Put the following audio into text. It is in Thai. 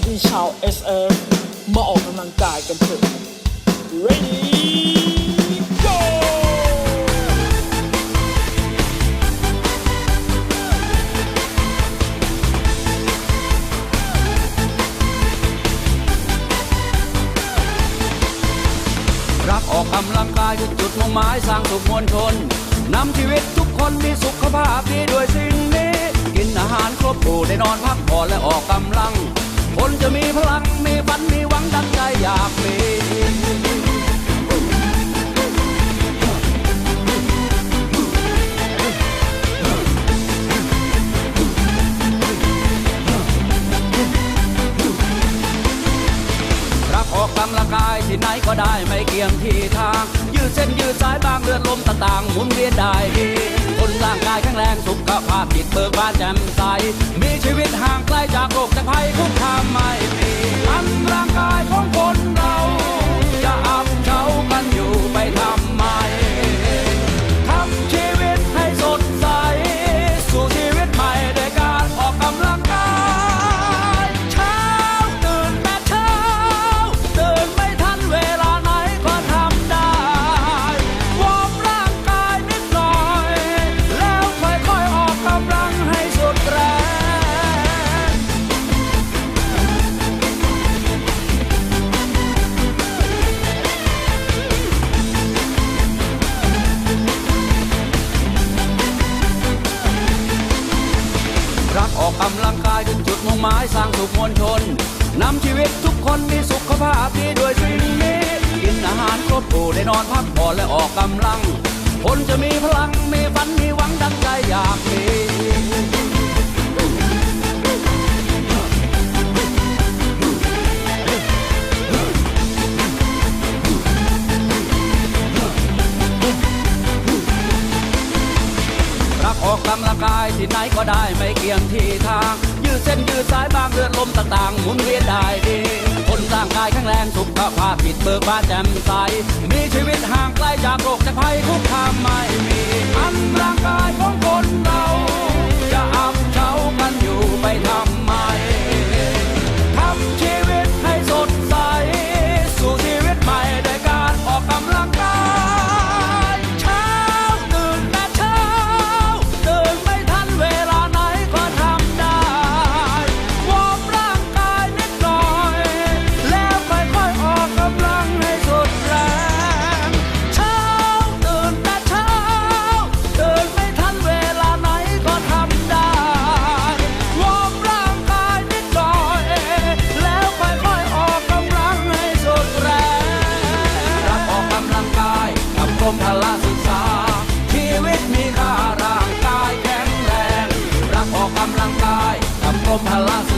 วัสดีชาว SF มาออกกำลังกายกันเถอะ ready go รักออกกำลังกายคือจุดมุ่งหมายสร้างสุขมวลชนนำชีวิตทุกคนมีสุขภาพดีด้วยสิ่งนี้ กินอาหารครบครูได้นอนพักผ่อนและออกกำลัง คนจะมีพลังมีฝันมีหวังดังใจอยากมีรักออกกำลังกายที่ไหนก็ได้ไม่เกี่ยงที่ทาง ยืดเส้นยืดสายบางเลือดลมต่างๆหมุนเวียนได้ดีคนร่างกายแข็งแรงสุขภาพจิตเบิกบานแจ่มใส มีชีวิตห่างไกลจากโรคจากภัยคุก ออกกำลังกายจนจุดมุ่งหมายสร้างสุขมวลชนนำชีวิตทุกคนมีสุขภาพดีด้วยสิ่งนี้กินอาหารครบถ้วนได้นอนพักผ่อนและออกกำลัง คนจะมีพลังมีฝัน กออกกำลังกายที่ไหนก็ได้ไม่เกี่ยงที่ทาง ยืดเส้นยืดสายบางเลือดลมต่างๆหมุนเวียนได้ดี คนร่างกายแข็งแรงสุขภาพผิดเบิกบานแจ่มใส มีชีวิตห่างไกลจากโรคจากภัยคุกคามไม่ กับ